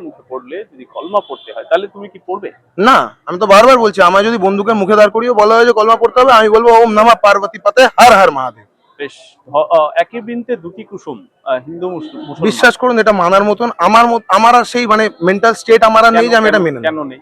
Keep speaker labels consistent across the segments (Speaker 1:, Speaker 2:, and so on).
Speaker 1: মুখে পড়লে যদি কলমা পড়তে হয় তাহলে তুমি কি পড়বে
Speaker 2: না আমি তো বারবার বলছি আমার যদি বন্ধুকে মুখে দাঁড় করিয়ে বলা হয় যে কলমা পড়তে হবে আমি বলব ওম নামা পার্বতী পাতে হার হার মহাদেব।
Speaker 1: বেশ একই বৃন্তে দুটি কুসুম হিন্দু মুসলিম
Speaker 2: বিশ্বাস করুন এটা মানার মতন আমার মত আমার সেই মানে মেন্টাল স্টেট আমার নেই যে আমি এটা মেনে
Speaker 1: কেন নেই?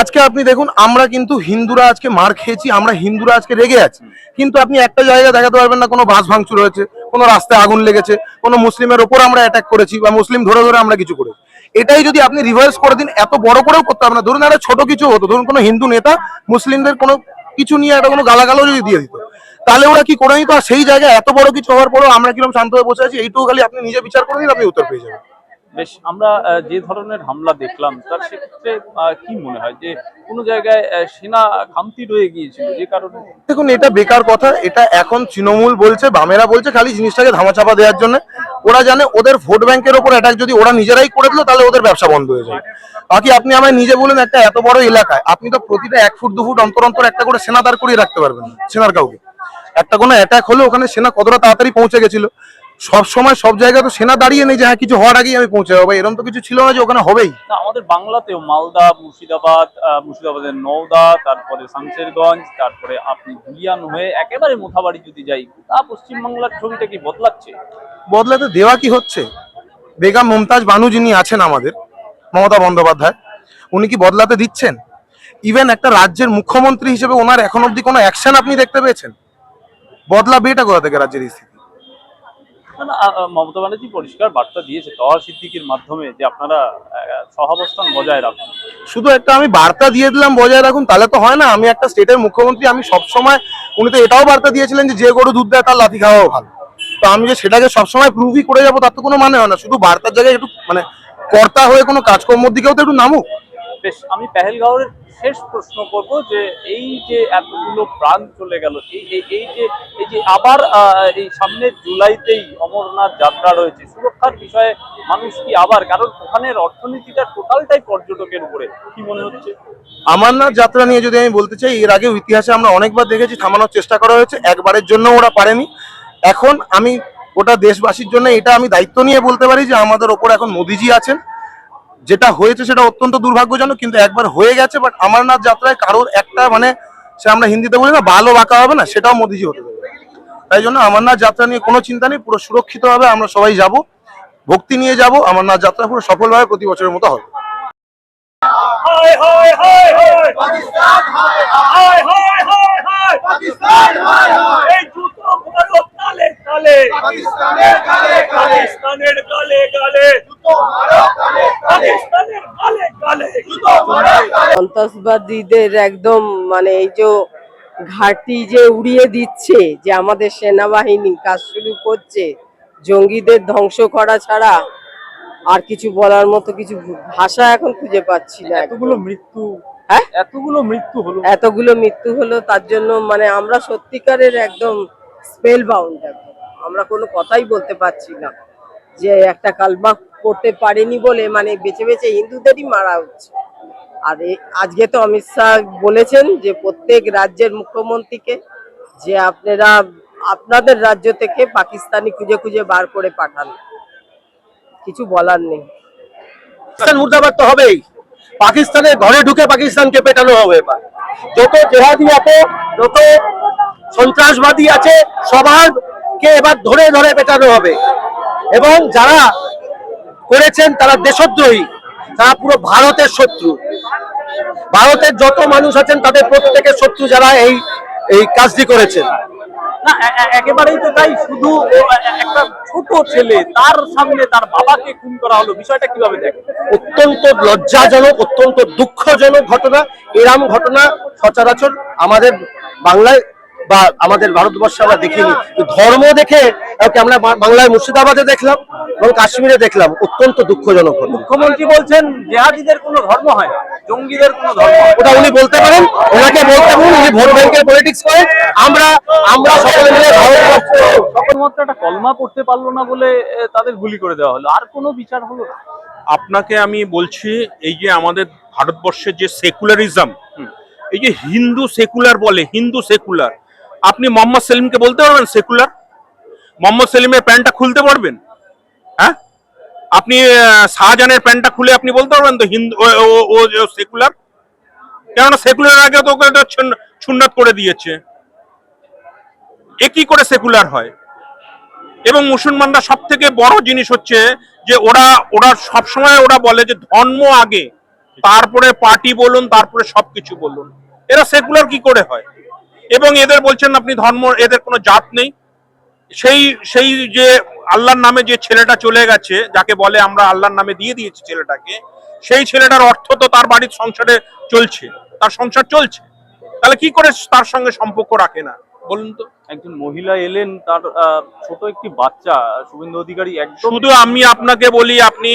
Speaker 2: আজকে আপনি দেখুন, আমরা কিন্তু হিন্দুরা আজকে মার খেয়েছি, আমরা হিন্দুরা আজকে রেগে আছি। কিন্তু আপনি একটা জায়গায় দেখাতে পারবেন না, কোনো বাস ভাঙচুর হয়েছে, কোনো রাস্তায় আগুন লেগেছে, কোনো মুসলিমের ওপর আমরা অ্যাটাক করেছি বা মুসলিম ধরে ধরে আমরা কিছু করেছি। এটাই যদি আপনি রিভার্স করে দিন, এত বড় করেও করতে হবে না। ধরুন একটা ছোট কিছু হতো, ধরুন কোনো হিন্দু নেতা মুসলিমদের কোনো কিছু নিয়ে একটা কোনো গালাগালও যদি দিয়ে দিত, তাহলে ওরা কি করে নিত? আর সেই জায়গায় এত বড় কিছু হওয়ার পরেও আমরা কীরকম শান্ত হয়ে বসে আছি, এইটুকু খালি আপনি নিজে বিচার করে দিন, আপনি উত্তর পেয়ে যাবেন।
Speaker 1: বেশ, আমরা যে ধরনের হামলা দেখলাম, তার সেক্ষেত্রে কি মনে হয়? যে কোনো জায়গায় সেনা খামতি রয়ে গিয়েছিল যে কারণে?
Speaker 2: দেখুন, এটা বেকার কথা, এটা এখন তৃণমূল বলছে, বামেরা বলছে খালি জিনিসটাকে ধামাচাপা দেওয়ার জন্য। ওরা জানে ওদের ভোট ব্যাংকের ওপর অ্যাটাক যদি ওরা নিজেরাই করে দিল, তাহলে ওদের ব্যবসা বন্ধ হয়ে যায়। বাকি আপনি আমায় নিজে বলেন, একটা এত বড় এলাকায়, আপনি তো প্রতিটা এক ফুট, দু ফুট অন্তর অন্তর একটা করে সেনা দাঁড় করিয়ে রাখতে পারবেন সেনার কাউকে। একটা কোনো অ্যাটাক হলে ওখানে সেনা কতটা তাড়াতাড়ি পৌঁছে গেছিল সব সময় সব জায়গায় তো সেনা দাঁড়িয়ে নেই যে হ্যাঁ কিছু হওয়ার আগেই আমি পৌঁছে যাব। এরকম তো কিছু ছিল না যে ওখানে হবেই।
Speaker 1: না আমাদের বাংলাতেও মালদা মুর্শিদাবাদ মুর্শিদাবাদের নওদা তারপরে শামশেরগঞ্জ তারপরে আপনি ধুলিয়ান হয়ে একেবারে মোথাবাড়ি যদি যাই তা পশ্চিমবাংলার ছবিটা কি বদলাচ্ছে?
Speaker 2: বদলাতে দেওয়া কি হচ্ছে? বেগম মমতাজ বানু যিনি আছেন আমাদের মমতা বন্দ্যোপাধ্যায় উনি কি বদলাতে দিচ্ছেন? ইভেন একটা রাজ্যের মুখ্যমন্ত্রী হিসেবে ওনার এখন অব্দি কোনো অ্যাকশন আপনি দেখতে পেয়েছেন? বদলাবে এটা কোথা থেকে রাজ্যের স্থিতি
Speaker 1: মমতা ব্যানার্জি পরিষ্কার বার্তা দিয়েছে, তহা সিদ্দিকির মাধ্যমে যে আপনারা সহাবস্থান বজায় রাখুন।
Speaker 2: শুধু একটা আমি বার্তা দিয়ে দিলাম, বজায় রাখুন, তাহলে তো হয় না। আমি একটা স্টেটের মুখ্যমন্ত্রী, আমি সবসময়, উনি তো এটাও বার্তা দিয়েছিলেন যে যে গরু দুধ দেয়, তার লাথি খাওয়াও ভালো। তো আমি যে সেটাকে সবসময় প্রুভই করে যাব, তার তো কোনো মানে হয় না। শুধু বার্তার জায়গায় একটু মানে কর্তা হয়ে কোনো কাজকর্মর দিকেও তো একটু নামুক।
Speaker 1: বেশ, আমি পেহেলগাঁওয়ের শেষ প্রশ্ন করব যে এই যে এতগুলো প্রাণ চলে গেল, এই এই যে এই যে আবার এই সামনের জুলাইতেই অমরনাথ যাত্রা রয়েছে, সুরক্ষার বিষয়ে মানুষ কি আবার, কারণ ওখানের অর্থনীতিটা টোটালটাই পর্যটকের উপরে, কি মনে হচ্ছে?
Speaker 2: আমারনাথ যাত্রা নিয়ে যদি আমি বলতে চাই, এর আগেও ইতিহাসে আমরা অনেকবার দেখেছি, থামানোর চেষ্টা করা হয়েছে, একবারের জন্য ওরা পারেনি। এখন আমি গোটা দেশবাসীর জন্য এটা আমি দায়িত্ব নিয়ে বলতে পারি যে আমাদের ওপর এখন মোদিজি আছেন। যেটা হয়েছে সেটা অত্যন্ত দুর্ভাগ্যজনক কিন্তু একবার হয়ে গেছে বাট আমারনাথ যাত্রায় কারোর একটা মানে সে আমরা হিন্দিতে বলি না ভালো বাঁকা হবে না সেটাও মোদিজি হতে দেবে তাই জন্য আমারনাথ যাত্রা নিয়ে কোনো চিন্তা নেই পুরো সুরক্ষিতভাবে আমরা সবাই যাব ভক্তি নিয়ে যাব আমারনাথ যাত্রা পুরো সফলভাবে প্রতি বছরের মতো হবে
Speaker 3: হায় হায় হায় হায় পাকিস্তান হায় হায় হায় হায় হায় পাকিস্তান হায় হায় তালে পাকিস্তানের গালে গালে। পাকিস্তানের গালে গালে। পাকিস্তানের গালে গালে।
Speaker 4: সন্ত্রাসবাদীদের একদম মানে এই যে ঘাঁটি যে উড়িয়ে দিচ্ছে যে আমাদের সেনাবাহিনী কাজ শুরু করছে জঙ্গিদের ধ্বংস করা ছাড়া আর কিছু বলার মতো কিছু ভাষা এখন খুঁজে পাচ্ছি না
Speaker 1: এতগুলো মৃত্যু
Speaker 4: হ্যাঁ?
Speaker 1: এতগুলো মৃত্যু হলো।
Speaker 4: এতগুলো মৃত্যু হলো তার জন্য মানে আমরা সত্যিকারের একদম স্পেল বাউন্ড আমরা কোনো কথাই বলতে পারছি না যে একটা কালমা করতে পারেনি বলে মানে বেছে বেছে হিন্দুদেরই মারা হচ্ছে। আর আজকে তো অমিত শাহ বলেছেন যে প্রত্যেক রাজ্যের মুখ্যমন্ত্রীকে যে আপনারা আপনাদের রাজ্য থেকে পাকিস্তানি খুঁজে খুঁজে বার করে পাঠান। কিছু বলার নেই।
Speaker 5: পাকিস্তান মুর্দাবাদ তো হবেই। পাকিস্তানের ঘরে ঢুকে পাকিস্তানকে পেটানো হবে এবার। যত জেহাদি আছে, যত সন্ত্রাসবাদী আছে সবারকে এবার ধরে ধরে পেটানো হবে? এবং যারা করেছেন তারা দেশদ্রোহী তারা পুরো ভারতের শত্রু। ভারতের যত মানুষ আছেন তাদের প্রত্যেকের শত্রু যারা এই এই কাজটি করেছেন।
Speaker 1: না একেবারেই তো তাই শুধু একটা ছোট ছেলে তার সামনে তার বাবাকে খুন করা হলো বিষয়টা কীভাবে দেখে
Speaker 5: অত্যন্ত লজ্জাজনক অত্যন্ত দুঃখজনক ঘটনা এরম ঘটনা সচরাচর আমাদের বাংলায় বা আমাদের ভারতবর্ষে আমরা দেখিনি। ধর্ম দেখে আমরা বাংলায় মুর্শিদাবাদে দেখলাম এবং কাশ্মীরে দেখলাম অত্যন্ত দুঃখজনক
Speaker 1: মুখ্যমন্ত্রী বলছেন জেহাদিদের কোনো ধর্ম হয় না জঙ্গিদের কোনো ধর্ম
Speaker 5: ওটা উনি বলতে পারেন ওনাকে বলতে বলুন উনি ভোট ব্যাংকের পলিটিক্স করেন। আমরা আমরা সকলে মিলে ভারতবর্ষ
Speaker 1: একটা কলমা পড়তে পারল না বলে তাদের গুলি করে দেওয়া হলো। আর কোনো বিচার হলো না।
Speaker 6: আপনাকে আমি বলছি এই যে আমাদের ভারতবর্ষের যে সেকুলারিজম এই যে হিন্দু সেকুলার বলে হিন্দু সেকুলার আপনি মোহাম্মদ সেলিমকে বলতে পারবেন সেকুলার? মোহাম্মদ সেলিমের প্যান্টটা খুলতে পারবেন? হ্যাঁ? আপনি শাহজাহানের প্যান্টটা খুলে আপনি বলতে পারবেন তো হিন্দু, ও- সেকুলার? কেননা সেকুলার আগে তো ওকে করে দিয়েছে। এ কি করে সেকুলার হয়? এবং মুসলমানরা সব থেকে বড় জিনিস হচ্ছে যে ওরা ওরা সবসময় ওরা বলে যে ধর্ম আগে, তারপরে পার্টি বলুন, তারপরে সবকিছু বলুন। এরা সেকুলার কি করে হয়? এবং এদের বলছেন আপনি ধর্ম এদের কোনো জাত নেই। সেই সেই যে আল্লাহর নামে যে ছেলেটা চলে গেছে যাকে বলে আমরা আল্লাহর নামে দিয়ে দিয়েছি ছেলেটাকে সেই ছেলেটার অর্থ তো তার বাড়ির সংসারে চলছে তার সংসার চলছে। তাহলে কি করে তার সঙ্গে সম্পর্ক রাখে না? বলুন তো।
Speaker 1: একজন মহিলা এলেন তার ছোট একটি বাচ্চা শুভেন্দু অধিকারী একদম
Speaker 6: শুধু আমি আপনাকে বলি আপনি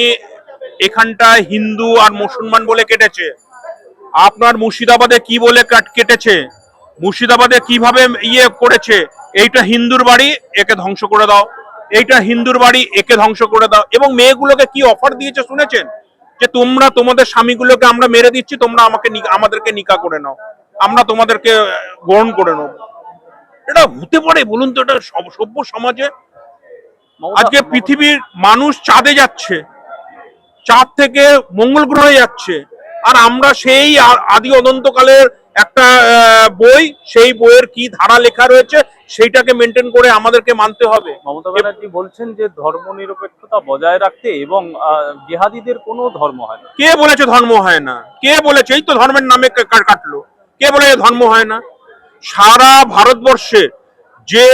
Speaker 6: এখানটা হিন্দু আর মুসলমান বলে কেটেছে। আপনার মুর্শিদাবাদে কি বলে কাট- কেটেছে? মুর্শিদাবাদে কীভাবে ইয়ে করেছে এইটা হিন্দুর বাড়ি একে ধ্বংস করে দাও এইটা হিন্দুর বাড়ি একে ধ্বংস করে দাও এবং মেয়েগুলোকে কি অফার দিয়েছে শুনেছেন? যে তোমরা তোমাদের স্বামীগুলোকে আমরা মেরে দিচ্ছি তোমরা আমাকে আমাদেরকে নিকা করে নাও আমরা তোমাদেরকে গ্রহণ করে নেব এটা হতে পারে বলুন তো এটা সব- সভ্য সমাজে? আজকে পৃথিবীর মানুষ চাঁদে যাচ্ছে চাঁদ থেকে মঙ্গল গ্রহে যাচ্ছে আর আমরা সেই আদি অনন্তকালের একটা বই সেই বইয়ের কি ধারা লেখা রয়েছে সেইটাকে মেনটেন করে আমাদেরকে মানতে হবে।
Speaker 1: মমতা ব্যানার্জি বলছেন যে ধর্ম নিরপেক্ষতা বজায় রাখতে এবং জেহাদিদের কোনো ধর্ম হয় না।
Speaker 6: কে বলেছে ধর্ম হয় না? কে বলেছে এই তো ধর্মের নামে কাটলো। কে বলেছে ধর্ম হয় না? সারা ভারতবর্ষে যে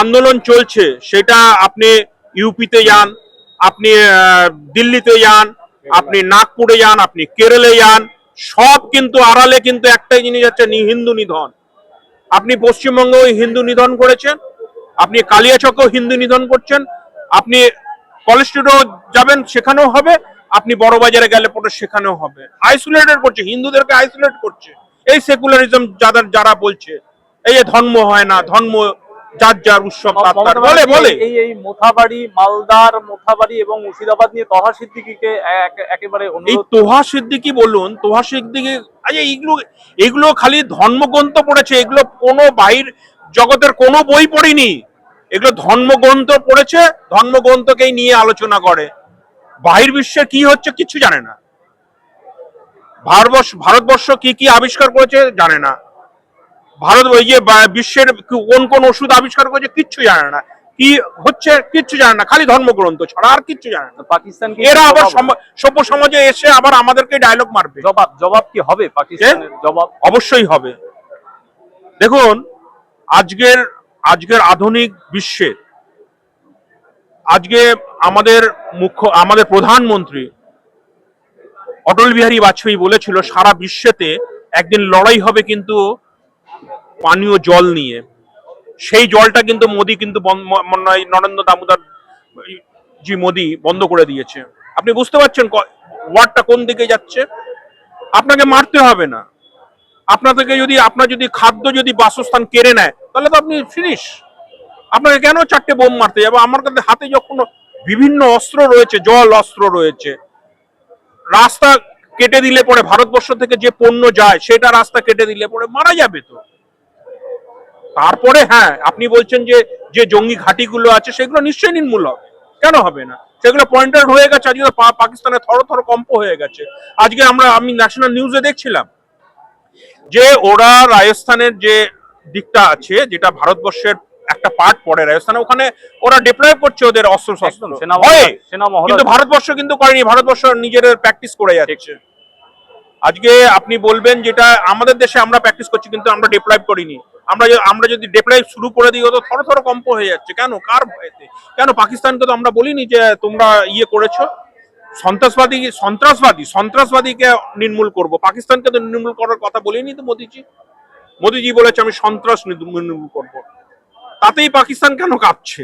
Speaker 6: আন্দোলন চলছে সেটা আপনি ইউপিতে যান আপনি দিল্লিতে যান আপনি নাগপুরে যান আপনি কেরলে যান সব কিন্তু আড়ালে কিন্তু একটাই জিনিস হচ্ছে হিন্দু নিধন। আপনি পশ্চিমবঙ্গেও হিন্দু নিধন করেছেন, আপনি কালিয়াচকেও হিন্দু নিধন করছেন, আপনি কলেজ স্ট্রিটও যাবেন সেখানেও হবে, আপনি বড় বাজারে গেলে পরে সেখানেও হবে। আইসোলেটেড করছে, হিন্দুদেরকে আইসোলেট করছে। এই সেকুলারিজম যাদের যারা বলছে, এই যে ধর্ম হয় না, ধর্ম যার যার উৎসব তার বলে বলে
Speaker 1: এই এই মোথাবাড়ি মালদার মোথাবাড়ি এবং মুর্শিদাবাদ নিয়ে তহা সিদ্দিকিকে একেবারে
Speaker 6: এই তোহা সিদ্দিকি বলুন তোহা সিদ্দিকি আচ্ছা এইগুলো এগুলো খালি ধর্মগ্রন্থ পড়েছে এগুলো কোনো বাইর জগতের কোনো বই পড়িনি। এগুলো ধর্মগ্রন্থ পড়েছে ধর্মগ্রন্থকেই নিয়ে আলোচনা করে। বাহির বিশ্বে কি হচ্ছে কিছু জানে না। ভারতবর্ষ ভারতবর্ষ কি কি আবিষ্কার করেছে জানে না। ভারত ওই যে বিশ্বের কোন কোন ওষুধ আবিষ্কার করেছে কিচ্ছু জানে না। কি হচ্ছে কিচ্ছু জানে না খালি ধর্মগ্রন্থ ছাড়া আর কিচ্ছু জানে না।
Speaker 1: পাকিস্তানকে
Speaker 6: এরা আবার সভ্য সমাজে এসে আবার আমাদেরকে ডায়লগ মারবে।
Speaker 1: জবাব জবাব কি হবে পাকিস্তানের? জবাব?
Speaker 6: অবশ্যই হবে। দেখুন আজকের আজকের আধুনিক বিশ্বে আজকে আমাদের মুখ্য আমাদের প্রধানমন্ত্রী অটল বিহারী বাজপেয়ী বলেছিল সারা বিশ্বেতে একদিন লড়াই হবে কিন্তু পানীয় জল নিয়ে। সেই জলটা কিন্তু মোদি কিন্তু মনে নরেন্দ্র দামোদর জি মোদি বন্ধ করে দিয়েছে। আপনি বুঝতে পারছেন ওয়ার্ডটা কোন দিকে যাচ্ছে? আপনাকে মারতে হবে না। আপনার থেকে যদি আপনার যদি খাদ্য যদি বাসস্থান কেড়ে নেয়, তাহলে তো আপনি ফিনিশ আপনাকে কেন চারটে বোম মারতে যাবে? আমার কাছে হাতে যখন বিভিন্ন অস্ত্র রয়েছে, জল অস্ত্র রয়েছে, রাস্তা কেটে দিলে পরে ভারতবর্ষ থেকে যে পণ্য যায়, সেটা রাস্তা কেটে দিলে পরে মারা যাবে তো। তারপরে হ্যাঁ আপনি বলছেন যে যে জঙ্গি ঘাঁটিগুলো আছে সেগুলো নিশ্চয়ই নির্মূল হবে কেন হবে না? সেগুলো পয়েন্টেড হয়ে গেছে আজকে পাকিস্তানে থর থর কম্প হয়ে গেছে। আজকে আমরা আমি ন্যাশনাল নিউজে দেখছিলাম যে ওরা রাজস্থানের যে দিকটা আছে যেটা ভারতবর্ষের একটা পার্ট পড়ে রাজস্থানে ওখানে ওরা ডিপ্লয় করছে ওদের অস্ত্র শস্ত্র কিন্তু ভারতবর্ষ কিন্তু করেনি ভারতবর্ষ নিজের প্র্যাকটিস করে যাচ্ছে। আজকে আপনি বলবেন যেটা আমাদের দেশে আমরা প্র্যাকটিস করছি, কিন্তু আমরা ডিপ্লয় করিনি। আমরা আমরা যদি ডিপ্লয় শুরু করে দিই তো থর থর কম্প হয়ে যাচ্ছে। কেন? কার ভয়েতে? কেন? পাকিস্তানকে তো আমরা বলিনি যে তোমরা ইয়ে করেছ? সন্ত্রাসবাদী সন্ত্রাসবাদী সন্ত্রাসবাদীকে নির্মূল করব। পাকিস্তানকে তো নির্মূল করার কথা বলিনি তো মোদিজি? মোদিজি বলেছে, আমি সন্ত্রাস নির্মূল করব। তাতেই পাকিস্তান কেন কাঁপছে?